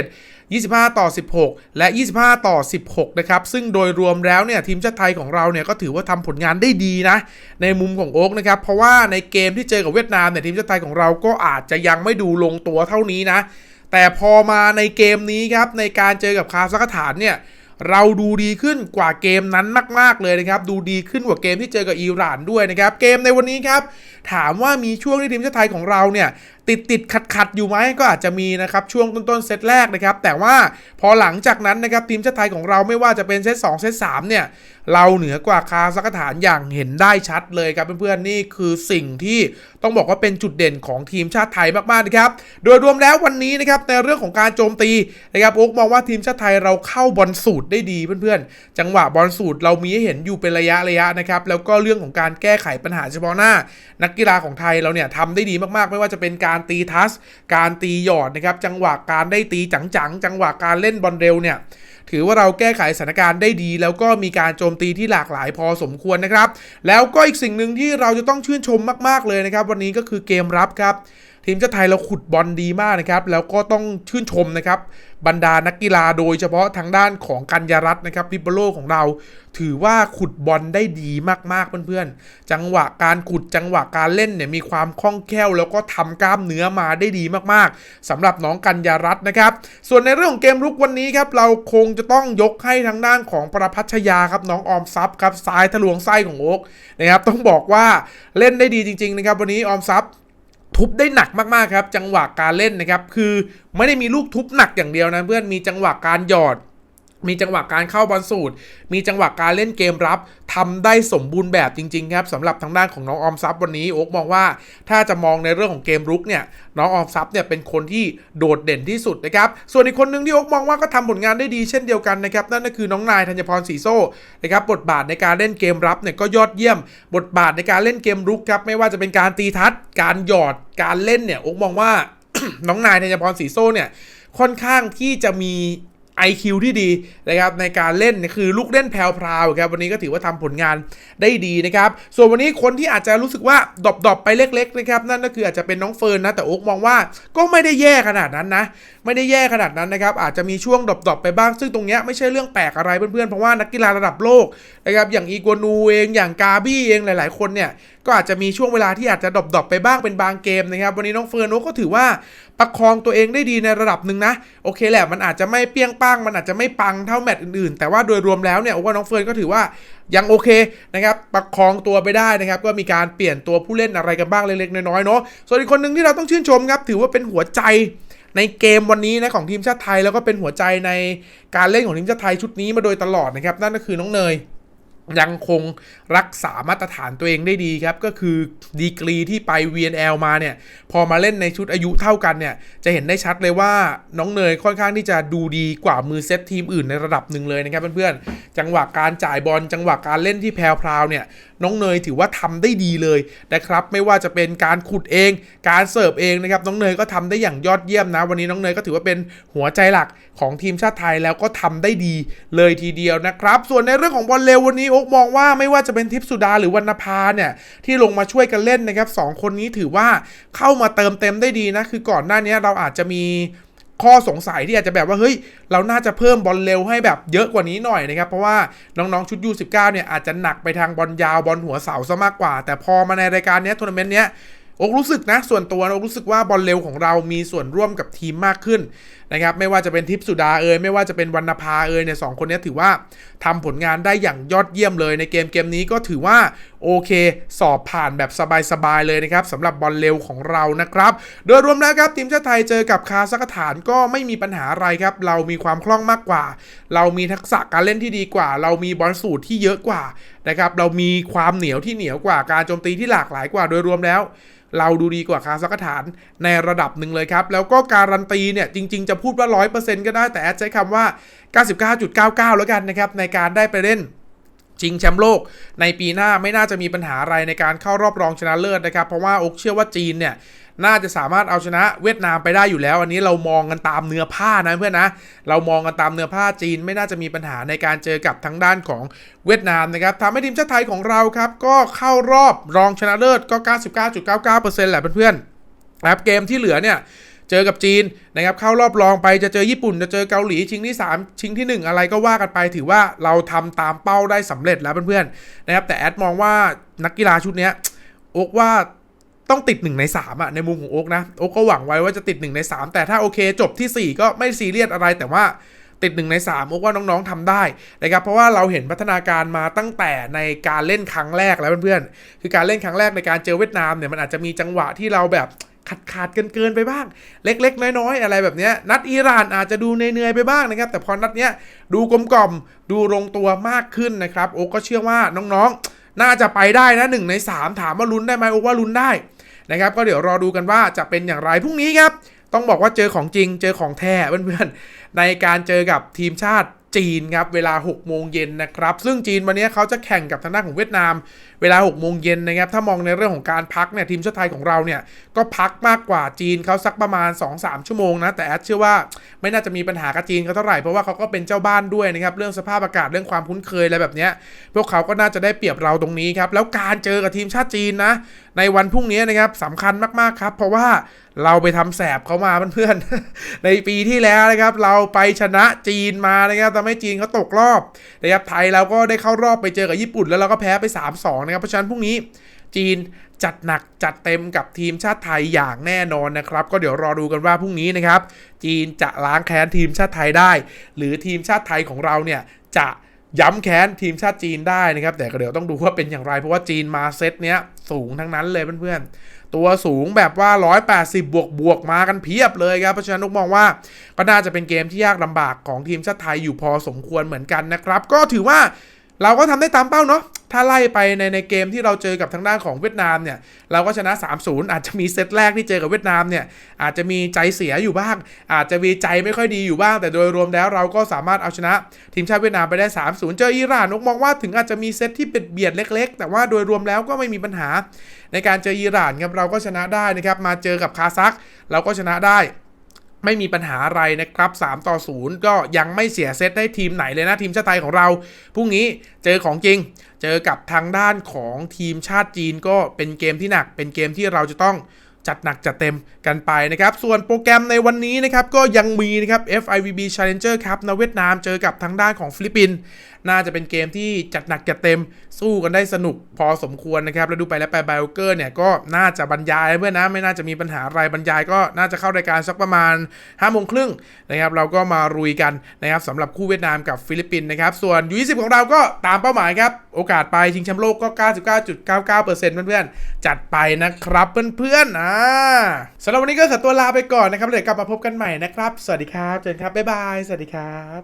25 ต่อ 16 และ 25 ต่อ 16 นะครับ ซึ่งโดยรวมแล้วเนี่ยทีมชาติไทยของเราเนี่ยก็ถือว่าทำผลงานได้ดีนะ ในมุมของโอ๊กนะครับ เพราะว่าในเกมที่เจอกับเวียดนามเนี่ยทีมชาติไทยของเราก็อาจจะยังไม่ดูลงตัวเท่านี้นะ แต่พอมาในเกมนี้ครับในการเจอกับคาซัคสถานเนี่ยเราดูดีขึ้นกว่าเกมนั้นมาก ๆ เลยนะครับ ดูดีขึ้นกว่าเกมที่เจอกับอิหร่านด้วยนะครับ เกมในวันนี้ครับ ถามว่ามีช่วงที่ทีมชาติไทยของเราเนี่ย ติดติดขัดขัดๆอยู่ไหมก็อาจจะมีนะครับช่วงต้นๆเซตแรกนะครับ แต่ว่าพอหลังจากนั้นนะครับทีมชาติไทยของเราไม่ว่าจะเป็นเซต2เซต3เนี่ยเราเหนือกว่าคาซัคสถานอย่างเห็นได้ชัดเลยครับเพื่อนๆนี่คือสิ่งที่ต้องบอกว่าเป็นจุดเด่นของทีมชาติไทยมากๆนะครับ โดยรวมแล้ววันนี้นะครับในเรื่องของการโจมตีนะครับโอ๊กมองว่าทีมชาติไทยเราเข้าบอลสูตรได้ดีเพื่อนๆ จังหวะบอลสูตรเรามีให้เห็นอยู่เป็นระยะระยะนะครับแล้วก็เรื่องของการแก้ไขปัญหาเฉพาะหน้า นักกีฬาของไทยเราเนี่ยทำได้ดีมากๆ ไม่ว่าจะเป็นการการตีทัส การตีหยอดนะครับจังหวะการได้ตีจังๆจังหวะการเล่นบอลเร็วเนี่ยถือว่าเราแก้ไขสถานการณ์ได้ดี แล้วก็มีการโจมตีที่หลากหลายพอสมควรนะครับ แล้วก็อีกสิ่งหนึ่งที่เราจะต้องชื่นชมมาก ๆเลยนะครับ วันนี้ก็คือเกมรับครับ ทีมชาติไทยเราขุดบอลดีมากนะครับ แล้วก็ต้องชื่นชมนะครับ บรรดานักกีฬาโดยเฉพาะทางด้านของกัญญารัตน์นะครับริบโลของเรา ถือว่าขุดบอลได้ดีมากๆเพื่อนๆ จังหวะการขุดจังหวะการเล่นเนี่ยมีความคล่องแคล่ว แล้วก็ทำกล้ามเนื้อมาได้ดีมากๆสำหรับน้องกัญญารัตน์นะครับ ส่วนในเรื่องของเกมรุกวันนี้ครับเราคงจะต้องยกให้ทางด้านของประพัชยาครับน้องออมทรัพย์ครับซ้ายทะลวงไส้ของโอ๊กนะครับต้องบอกว่าเล่นได้ดีจริงๆนะครับวันนี้ออมทรัพย์ ทุบได้หนักมากๆครับจังหวะการเล่นนะครับคือไม่ได้มีลูกทุบหนักอย่างเดียวนะเพื่อนมีจังหวะการหยอดมีจังหวะการเข้าบอลสูตร มีจังหวะการเล่นเกมรับ ทำได้สมบูรณ์แบบจริง ๆ ครับสำหรับทางด้านของน้องออมทรัพย์วันนี้โอ๊กมองว่าถ้าจะมองในเรื่องของเกมรุกเนี่ยน้องออมทรัพย์เนี่ยเป็นคนที่โดดเด่นที่สุดนะครับส่วนอีกคนหนึ่งที่โอ๊กมองว่าก็ทำผลงานได้ดีเช่นเดียวกันนะครับนั่นก็คือน้องนายธัญพรศรีโซ่นะครับบทบาทในการเล่นเกมรับเนี่ยก็ยอดเยี่ยม บทบาทในการเล่นเกมรุกครับไม่ว่าจะเป็นการตีทัด การหยอดการเล่นเนี่ยโอ๊กมองว่าน้องนายธัญพรศรีโซ่เนี่ยค่อนข้างที่จะมี IQ ที่ดีนะครับในการเล่นคือลูกเล่นแพรวๆครับวันนี้ก็ถือว่าทำผลงานได้ดีนะครับ ส่วนวันนี้คนที่อาจจะรู้สึกว่าดรอปๆไปเล็กๆนะครับนั่นก็คืออาจจะเป็นน้องเฟิร์นนะแต่โอ๊กมองว่าก็ไม่ได้แย่ขนาดนั้นนะไม่ได้แย่ขนาดนั้นนะครับอาจจะมีช่วงดรอปๆไปบ้าง ซึ่งตรงเนี้ยไม่ใช่เรื่องแปลกอะไรเพื่อนๆเพราะว่านักกีฬาระดับโลกนะครับอย่างอีกัวนูเองอย่างกาบี้เองหลาย ๆ คนเนี่ยก็อาจจะมีช่วงเวลาที่อาจจะดรอปๆไปบ้างเป็นบางเกมนะครับวันนี้น้องเฟิร์นโอ๊กก็ถือว่า ประคองตัวเองได้ดีในระดับหนึ่งนะ โอเคแหละมันอาจจะไม่เปี้ยงป้างมันอาจจะไม่ปังเท่าแมตช์อื่นๆ แต่ว่าโดยรวมแล้วเนี่ยโอว่าน้องเฟิร์นก็ถือว่ายังโอเคนะครับประคองตัวไปได้นะครับ ก็มีการเปลี่ยนตัวผู้เล่นอะไรกันบ้างเล็กๆน้อยๆเนาะส่วนอีกคนหนึ่งที่เราต้องชื่นชมครับ ถือว่าเป็นหัวใจในเกมวันนี้นะของทีมชาติไทยแล้วก็เป็นหัวใจในการเล่นของทีมชาติไทยชุดนี้มาโดยตลอดนะครับนั่นก็คือน้องเนย ยังคงรักษามาตรฐานตัวเองได้ดีครับ ก็คือดีกรีที่ไป VNL มาเนี่ย พอมาเล่นในชุดอายุเท่ากันเนี่ย จะเห็นได้ชัดเลยว่าน้องเนยค่อนข้างที่จะดูดีกว่ามือเซตทีมอื่นในระดับหนึ่งเลยนะครับเพื่อนๆจังหวะการจ่ายบอลจังหวะการเล่นที่แพรวๆเนี่ยน้องเนยถือว่าทำได้ดีเลยนะครับ ไม่ว่าจะเป็นการขุดเอง การเสิร์ฟเองนะครับ น้องเนยก็ทำได้อย่างยอดเยี่ยมนะ วันนี้น้องเนยก็ถือว่าเป็นหัวใจหลักของทีมชาติไทยแล้วก็ทำได้ดีเลยทีเดียวนะครับ ส่วนในเรื่องของบอลเร็ววันนี้โอ๊กมองว่าไม่ว่าจะเป็นทิพสุดาหรือวรรณภาเนี่ยที่ลงมาช่วยกันเล่นนะครับสองคนนี้ถือว่าเข้ามาเติมเต็มได้ดีนะคือก่อนหน้านี้เราอาจจะมี ข้อสงสัยที่อาจจะแบบว่าเฮ้ยเราน่าจะเพิ่มบอลเร็วให้แบบเยอะกว่านี้หน่อยนะครับเพราะว่าน้องๆชุดยู19เนี่ยอาจจะหนักไปทางบอลยาวบอลหัวเสาซะมากกว่า แต่พอมาในรายการเนี้ยทัวร์นาเมนต์เนี้ยโอกรู้สึกนะ ส่วนตัวโอกรู้สึกว่าบอลเร็วของเรามีส่วนร่วมกับทีมมากขึ้นนะครับไม่ว่าจะเป็นทิพสุดาเอยไม่ว่าจะเป็นวรรณภาเอยเนี่ยสองคนนี้ถือว่าทำผลงานได้อย่างยอดเยี่ยมเลยในเกมเกมนี้ก็ถือว่าโอเค สอบผ่านแบบสบายๆเลยนะครับสำหรับบอลเร็วของเรานะครับ โดยรวมแล้วครับทีมชาติไทยเจอกับคาซัคสถานก็ไม่มีปัญหาอะไรครับ เรามีความคล่องมากกว่า เรามีทักษะการเล่นที่ดีกว่า เรามีบอลสูตรที่เยอะกว่านะครับเรามีความเหนียวที่เหนียวกว่าการโจมตีที่หลากหลายกว่าโดยรวมแล้วเราดูดีกว่าคาซัคสถานในระดับหนึ่งเลยครับ แล้วก็การันตีเนี่ยจริง ๆ จะพูดว่า 100%ก็ได้แต่แอดใช้คำว่า 99.99 แล้วกันนะครับ ในการได้ไปเล่นชิงแชมป์โลกในปีหน้าไม่น่าจะมีปัญหาอะไรในการเข้ารอบรองชนะเลิศนะครับ เพราะว่าอกเชื่อว่าจีนเนี่ยน่าจะสามารถเอาชนะเวียดนามไปได้อยู่แล้ว อันนี้เรามองกันตามเนื้อผ้านะเพื่อนนะ เรามองกันตามเนื้อผ้าจีนไม่น่าจะมีปัญหาในการเจอกับทั้งด้านของเวียดนามนะครับทำให้ทีมชาติไทยของเราครับ ก็เข้ารอบรองชนะเลิศก็ 99.99%แหละเพื่อนๆนะครับเกมที่เหลือเนี่ย เจอกับจีนนะครับเข้ารอบรองไปจะเจอญี่ปุ่นจะเจอเกาหลีชิงที่ 3 ชิงทีหนึ่1 อะไรก็ว่ากันไปถือว่าเราทำตามเป้าได้สำเร็จแล้วเพื่อนๆนะครับแต่แอดมองว่านักกีฬาชุดนี้โอกว่าต้องติด 1 ใน3อะในมุมของโอกนะโอกก็หวังไว้ว่าจะติด 1 ใน 3 แต่ถ้าโอเคจบทีสี่4 ก็ไม่ซีเรียสอะไรแต่ว่าติด1ใน3โอกว่าน้องๆทำได้นะครับเพราะว่าเราเห็นพัฒนาการมาตั้งแต่ในการเล่นครั้งแรกแล้วเพื่อนๆคือการเล่นครั้งแรกในการเจอเวียดนามเนี่ยมันอาจจะมีจังหวะที่เราแบบ ขาดขาดเกินเกินๆไปบ้าง เล็ก ๆ น้อยๆอะไรแบบนี้นัดอิหร่านอาจจะดูเหนื่อยๆไปบ้างนะครับ แต่พอนัดเนี้ยดูกลมกล่อมดูลงตัวมากขึ้นนะครับ โอ๊กก็เชื่อว่าน้องๆ น่าจะไปได้นะหนึ่งใน 3 ถามว่าลุ้นได้ไหมโอ๊กว่าลุ้นได้นะครับ ก็เดี๋ยวรอดูกันว่าจะเป็นอย่างไรพรุ่งนี้ครับ ต้องบอกว่าเจอของจริงเจอของแท้เพื่อนๆในการเจอกับทีมชาติ จีนครับเวลา 6 โมงเย็นนะครับ ซึ่งจีนวันนี้เขาจะแข่งกับทางด้านของเวียดนาม เวลา 6 โมงเย็นนะครับ ถ้ามองในเรื่องของการพักเนี่ยทีมชาติไทยของเราเนี่ยก็พักมากกว่าจีนเขาสักประมาณ 2-3 ชั่วโมงนะ แต่แอดเชื่อว่าไม่น่าจะมีปัญหากับจีนเขาเท่าไหร่เพราะว่าเขาก็เป็นเจ้าบ้านด้วยนะครับเรื่องสภาพอากาศเรื่องความคุ้นเคยอะไรแบบเนี้ยพวกเขาก็น่าจะได้เปรียบเราตรงนี้ครับแล้วการเจอกับทีมชาติจีนนะ ในวันพรุ่งนี้นะครับสำคัญมากๆครับ เพราะว่าเราไปทำแสบเขามาเพื่อนๆ ในปีที่แล้วนะครับ เราไปชนะจีนมานะครับทำให้จีนเขาตกรอบนะครับไทยเราก็ได้เข้ารอบไปเจอกับญี่ปุ่น แล้วเราก็แพ้ไป 3-2 นะครับ เพราะฉะนั้นพรุ่งนี้จีนจัดหนักจัดเต็มกับทีมชาติไทยอย่างแน่นอนนะครับ ก็เดี๋ยวรอดูกันว่าพรุ่งนี้นะครับ จีนจะล้างแค้นทีมชาติไทยได้ หรือทีมชาติไทยของเราเนี่ยจะ ย้ำแค้นทีมชาติจีนได้นะครับ แต่ก็เดี๋ยวต้องดูว่าเป็นอย่างไร เพราะว่าจีนมาเซตเนี้ยสูงทั้งนั้นเลยเพื่อนๆ ตัวสูงแบบว่า 180 บวกบวกมากันเพียบเลยครับ เพราะฉะนั้นนุกมองว่าก็น่าจะเป็นเกมที่ยากลำบากของทีมชาติไทยอยู่พอสมควรเหมือนกันนะครับ ก็ถือว่า เราก็ทำได้ตามเป้าเนาะ ถ้าไล่ไปในในเกมที่เราเจอกับทางด้านของเวียดนามเนี่ย เราก็ชนะ 3-0 อาจจะมีเซตแรกที่เจอกับเวียดนามเนี่ย อาจจะมีใจเสียอยู่บ้าง อาจจะมีใจไม่ค่อยดีอยู่บ้าง แต่โดยรวมแล้วเราก็สามารถเอาชนะ ทีมชาติเวียดนามไปได้ 3-0 เจออิหร่านนกมองว่าถึงอาจจะมีเซตที่เบียดเบียดเล็ก ๆ แต่ว่าโดยรวมแล้วก็ไม่มีปัญหา ในการเจออิหร่านครับเราก็ชนะได้นะครับ มาเจอกับคาซัคเราก็ชนะได้ ไม่มีปัญหาอะไรนะครับ 3 ต่อ 0 ก็ยังไม่เสียเซตให้ทีมไหนเลยนะทีมชาติไทยของเรา พรุ่งนี้เจอของจริง เจอกับทางด้านของทีมชาติจีนก็เป็นเกมที่หนัก เป็นเกมที่เราจะต้อง จัดหนักจัดเต็มกันไปนะครับ ส่วนโปรแกรมในวันนี้นะครับ ก็ยังมีนะครับ FIVB Challenger ครับในเวียดนามเจอกับทางด้านของฟิลิปปินส์น่าจะเป็นเกมที่จัดหนักจัดเต็มสู้กันได้สนุกพอสมควรนะครับแล้วดูไปแล้วไปไบโอเกอร์เนี่ยก็น่าจะบรรยายเพื่อนนะไม่น่าจะมีปัญหาอะไรบรรยายก็น่าจะเข้ารายการสักประมาณ5้าโมงครึ่งนะครับเราก็มารุยกันนะครับสำหรับคู่เวียดนามกับฟิลิปปินส์นะครับส่วนยู20ของเราก็ตามเป้าหมายครับโอกาสไปชิงแชมป์โลกก็ 99.99%เพื่อนๆจัดไปนะครับเพื่อนๆอ่าสำหรับวันนี้ก็ขอตัวลาไปก่อนนะครับเดี๋ยวกลับมาพบกันใหม่นะครับ สวัสดีครับ เจอกันครับ บ๊ายบาย สวัสดีครับ